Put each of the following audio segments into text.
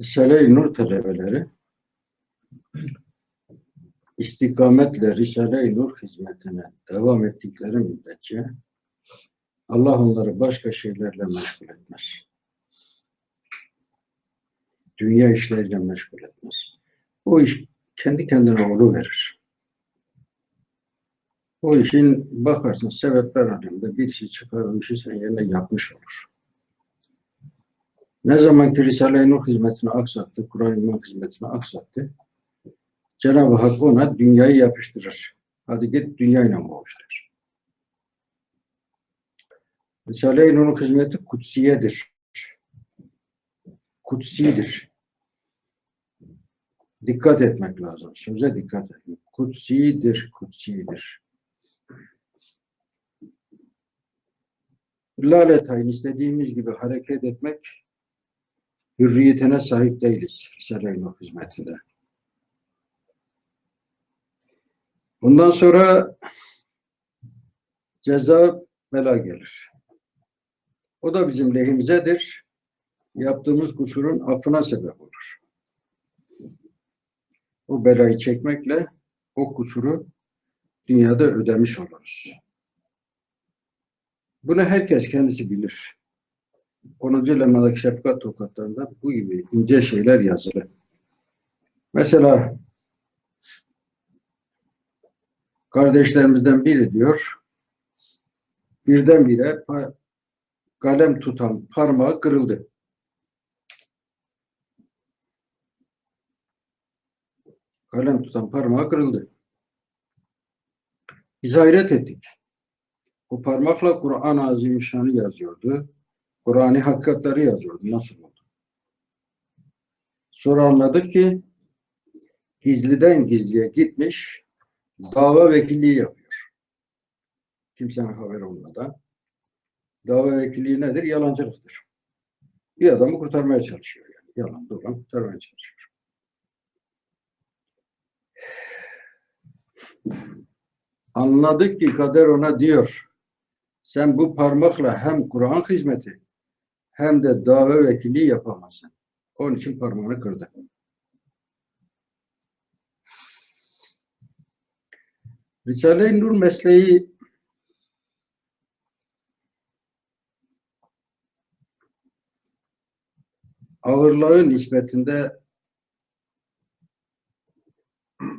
Risale-i Nur talebeleri istikametle Risale-i Nur hizmetine devam ettikleri müddetçe Allah onları başka şeylerle meşgul etmez. Dünya işleriyle meşgul etmez. O iş kendi kendine onu verir. O işin bakarsın sebepler aleminde bir şey çıkar, o işi sen yerine yapmış olur. Ne zaman ki Risale-i Nur hizmetini aksattı, Kur'an-ı İman hizmetini aksattı, Cenab-ı Hak ona dünyayı yapıştırır. Hadi git dünyayla boğuş der. Risale-i Nur'un hizmeti kutsiyedir. Kutsidir. Dikkat etmek lazım. Söze dikkat etmek. Kutsidir, kutsidir. Laletayn istediğimiz gibi hareket etmek hürriyetine sahip değiliz Risale-i hizmetinde. Bundan sonra ceza bela gelir. O da bizim lehimizedir. Yaptığımız kusurun affına sebep olur. O belayı çekmekle o kusuru dünyada ödemiş oluruz. Bunu herkes kendisi bilir. 10. lemmadaki şefkat tokatlarında bu gibi ince şeyler yazılı. Mesela kardeşlerimizden biri diyor birdenbire kalem tutan parmağı kırıldı. Kalem tutan parmağı kırıldı. Biz hayret ettik. O parmakla Kur'an-ı Azimüşşan'ı yazıyordu. Kur'an'ı hakikatleri yazıyordu. Nasıl oldu? Sonra anladık ki gizliden gizliye gitmiş dava vekilliği yapıyor. Kimsenin haberi olmadan. Dava vekilliği nedir? Yalancılıktır. Bir adamı kurtarmaya çalışıyor. Yani. Yalan dolan kurtarmaya çalışıyor. Anladık ki kader ona diyor sen bu parmakla hem Kur'an hizmeti hem de dava vekilliği yapamazsın. Onun için parmağını kırdı. Risale-i Nur mesleği ağırlığı nispetinde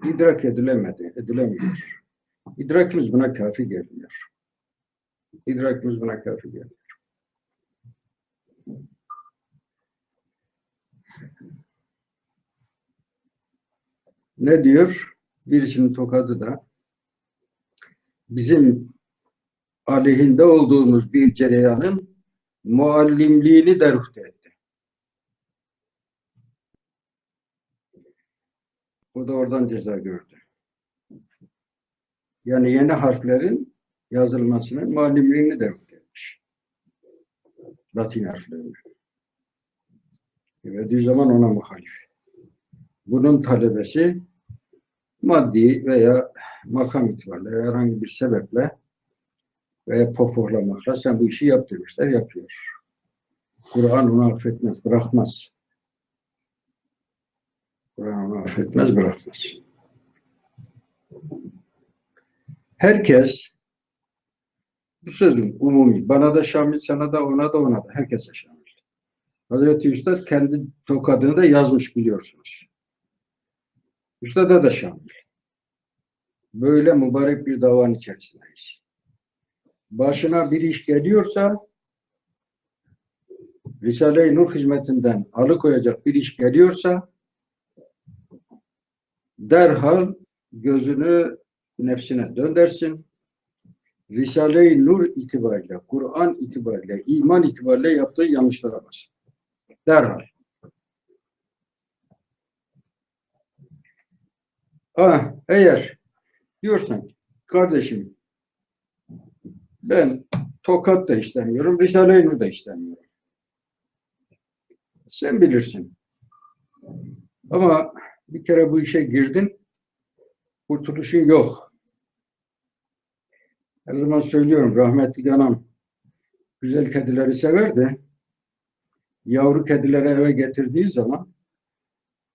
idrak edilemedi, edilemiyor. İdrakimiz buna kafi gelmiyor. İdrakimiz buna kafi gelmiyor. Ne diyor? Birisinin tokadı da bizim aleyhinde olduğumuz bir cereyanın muallimliğini deruhte etti. O da oradan ceza gördü. Yani yeni harflerin yazılmasının muallimliğini deruhte etmiş. Latin harflerini. Verdiği zaman ona muhalif. Bunun talebesi maddi veya makam itibariyle herhangi bir sebeple veya pohpohlamakla sen bu işi yap demişler, yapıyor. Kur'an onu affetmez, bırakmaz. Kur'an onu affetmez, bırakmaz. Herkes bu sözün umumi, bana da şamil, sana da, ona da, ona da, herkese şamil. Hazreti Üstad kendi tokadını da yazmış biliyorsunuz. Üstad'a da şamil. Böyle mübarek bir davanın içerisindeyiz. Başına bir iş geliyorsa Risale-i Nur hizmetinden alıkoyacak bir iş geliyorsa derhal gözünü nefsine döndersin. Risale-i Nur itibariyle, Kur'an itibariyle, iman itibariyle yaptığı yanlışlara basın. Derhal. Ah, eğer diyorsan kardeşim ben tokat da istemiyorum, Risale-i Nur da istemiyorum. Sen bilirsin. Ama bir kere bu işe girdin, kurtuluşun yok. Her zaman söylüyorum, rahmetli anam güzel kedileri severdi. Yavru kedileri eve getirdiği zaman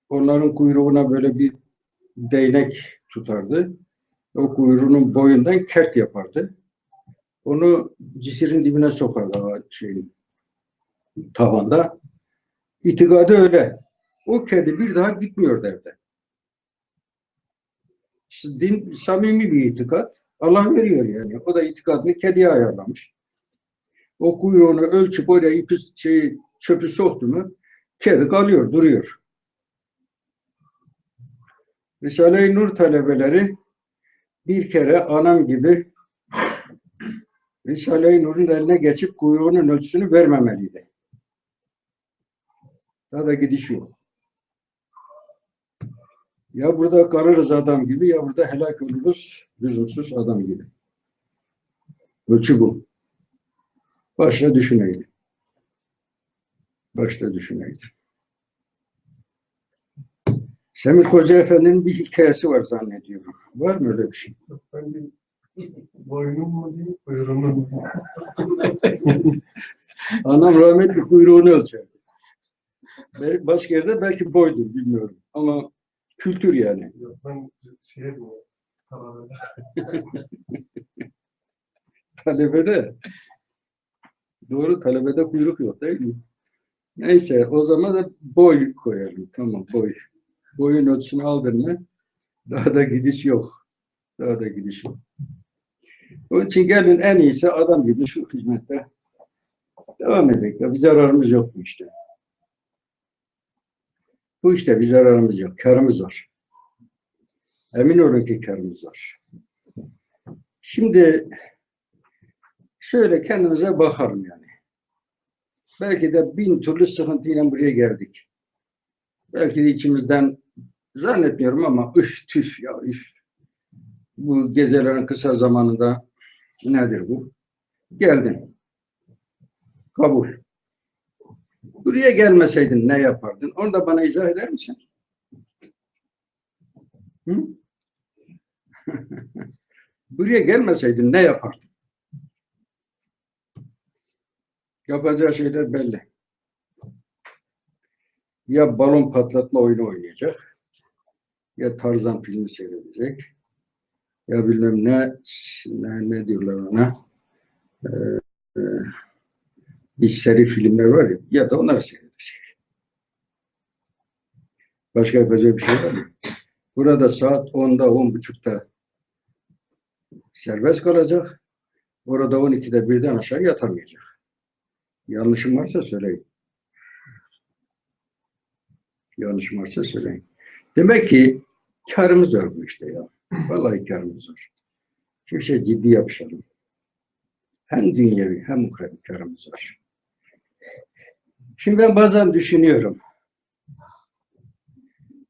onların kuyruğuna böyle bir değnek tutardı. O kuyruğunun boyundan kert yapardı. Onu cisirin dibine sokardı şeyin tavanda. İtikadı öyle. O kedi bir daha gitmiyordu evde. İşte din samimi bir itikat. Allah veriyor yani. O da itikadını kediye ayarlamış. O kuyruğunu ölçüp oraya ipi, şey, çöpü soktu mu kedi kalıyor, duruyor. Risale-i Nur talebeleri bir kere anam gibi Risale-i Nur'un eline geçip kuyruğunun ölçüsünü vermemeliydi. Daha da gidiş yok. Ya burada kalırız adam gibi ya burada helak oluruz lüzumsuz adam gibi. Ölçü bu. Başta düşüneydi. Başta düşüneydi. Semir Koca Efendi'nin bir hikayesi var zannediyorum. Var mı öyle bir şey? Ben bir boynum mu diyeyim, kuyruğum mu? Anam rahmetli kuyruğunu ölçerdi. Başka yerde belki boydur bilmiyorum. Ama kültür yani. Yok ben şey mi? Talebede. Doğru talebede kuyruk yok değil mi? Neyse o zaman da boy koyalım. Tamam boy. Boyun ölçüsünü aldın mı daha da gidiş yok. Daha da gidiş yok. Onun için gelin en iyisi adam gibi şu hizmette devam edelim. Ya Bir zararımız yok bu işte. Bu işte bir zararımız yok. Karımız var. Emin olun ki karımız var. Şimdi şöyle kendimize bakalım yani. Belki de bin türlü sıkıntıyla buraya geldik. Belki de içimizden zannetmiyorum ama üf tüf ya üf. Bu gecelerin kısa zamanında nedir bu? Geldin. Kabul. Buraya gelmeseydin ne yapardın? Onu da bana izah eder misin? Hı? Buraya gelmeseydin ne yapardın? Yapacağı şeyler belli. Ya balon patlatma oyunu oynayacak, ya Tarzan filmi seyredecek, ya bilmem ne, ne, ne diyorlar ona, ee, e, bir seri filmler var ya, ya da onları seyredecek. Başka yapacağı bir şey var mı? Burada saat 10'da, 10.30'da serbest kalacak. Orada 12'de birden aşağı yatamayacak. Yanlışım varsa söyleyin. Yanlışım varsa söyleyin. Demek ki karımız var bu işte ya. Vallahi karımız var. Şu şey ciddi yapışalım. Hem dünyevi hem ukrevi karımız var. Şimdi ben bazen düşünüyorum.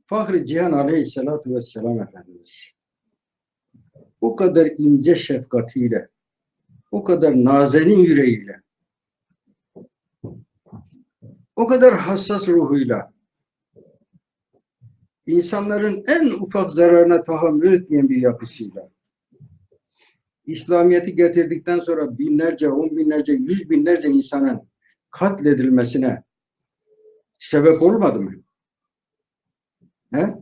Fahri Cihan Aleyhisselatü Vesselam Efendimiz o kadar ince şefkatiyle, o kadar nazenin yüreğiyle, o kadar hassas ruhuyla, insanların en ufak zararına tahammül etmeyen bir yapısıyla, İslamiyet'i getirdikten sonra binlerce, on binlerce, yüz binlerce insanın katledilmesine sebep olmadı mı? He?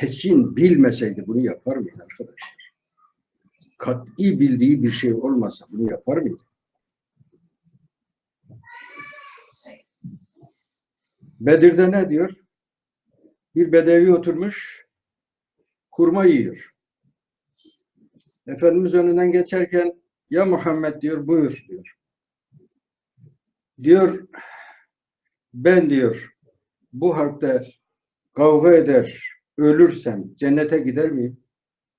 Kesin bilmeseydi bunu yapar mıydı arkadaşlar? Kat'i bildiği bir şey olmasa bunu yapar mıydı? Bedir'de ne diyor? Bir bedevi oturmuş, kurma yiyor. Efendimiz önünden geçerken ya Muhammed diyor buyur diyor. Diyor ben diyor bu harpte kavga eder, ölürsem cennete gider miyim?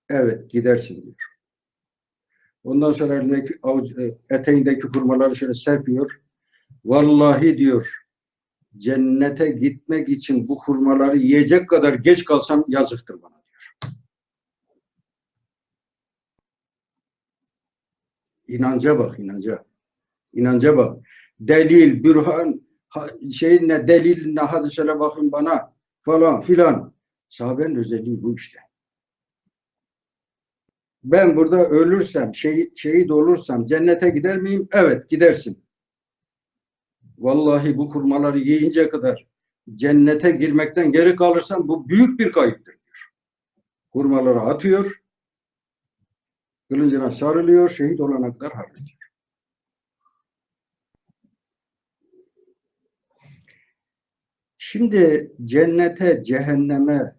Evet gidersin diyor. Ondan sonra elindeki e, eteğindeki hurmaları şöyle serpiyor. Vallahi diyor cennete gitmek için bu hurmaları yiyecek kadar geç kalsam yazıktır bana diyor. İnanca bak inanca. İnanca bak. Delil, bürhan, ha- şey ne delil ne hadisele bakın bana falan filan. Sahabenin özelliği bu işte. Ben burada ölürsem, şehit, şehit olursam cennete gider miyim? Evet gidersin. Vallahi bu kurmaları yiyinceye kadar cennete girmekten geri kalırsan bu büyük bir kayıptır diyor. Hurmaları atıyor, kılıncına sarılıyor, şehit olana kadar hallediyor. Şimdi cennete, cehenneme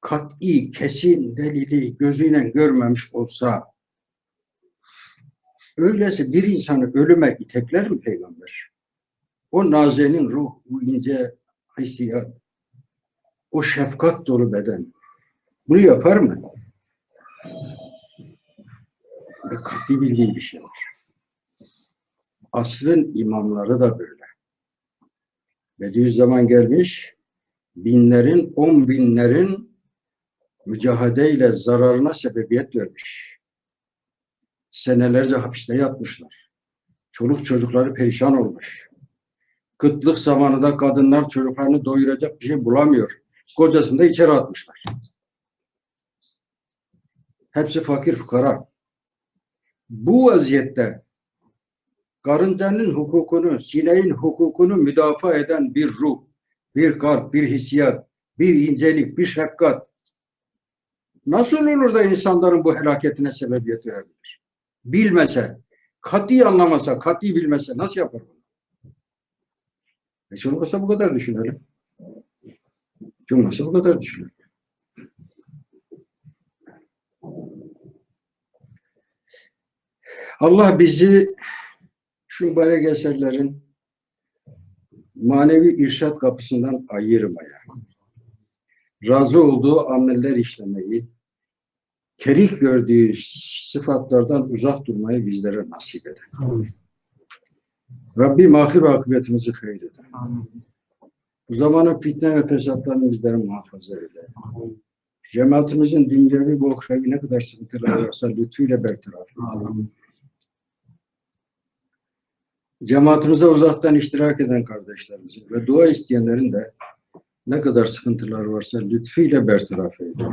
kat'i, kesin delili gözüyle görmemiş olsa öyleyse bir insanı ölüme itekler mi peygamber? O nazenin ruh, bu ince hissiyat, o şefkat dolu beden bunu yapar mı? Ve kat'i bildiği bir şey var. Asrın imamları da böyle. Bediüzzaman gelmiş, binlerin, on binlerin mücadeleyle zararına sebebiyet vermiş. Senelerce hapiste yatmışlar. Çoluk çocukları perişan olmuş. Kıtlık zamanında kadınlar çocuklarını doyuracak bir şey bulamıyor. Kocasını da içeri atmışlar. Hepsi fakir fukara. Bu vaziyette karıncanın hukukunu, sineğin hukukunu müdafaa eden bir ruh, bir kalp, bir hissiyat, bir incelik, bir şefkat nasıl olur da insanların bu helaketine sebebiyet verebilir? Bilmese, kat'i anlamasa, kat'i bilmese nasıl yapar bunu? Hiç olmazsa bu kadar düşünelim. Hiç olmazsa bu kadar düşünelim. Allah bizi şu mübarek eserlerin manevi irşat kapısından ayırmaya, razı olduğu ameller işlemeyi, kerik gördüğü sıfatlardan uzak durmayı bizlere nasip eder. Rabbim ahir akıbetimizi hayır eder. Bu zamanın fitne ve fesatlarını bizlere muhafaza eyle. Cemaatimizin dünyevi ve uhrevi ne kadar sıkıntıları varsa lütfuyla bertaraf eyle. Cemaatimize uzaktan iştirak eden kardeşlerimizin ve dua isteyenlerin de ne kadar sıkıntılar varsa lütfuyla bertaraf eyle.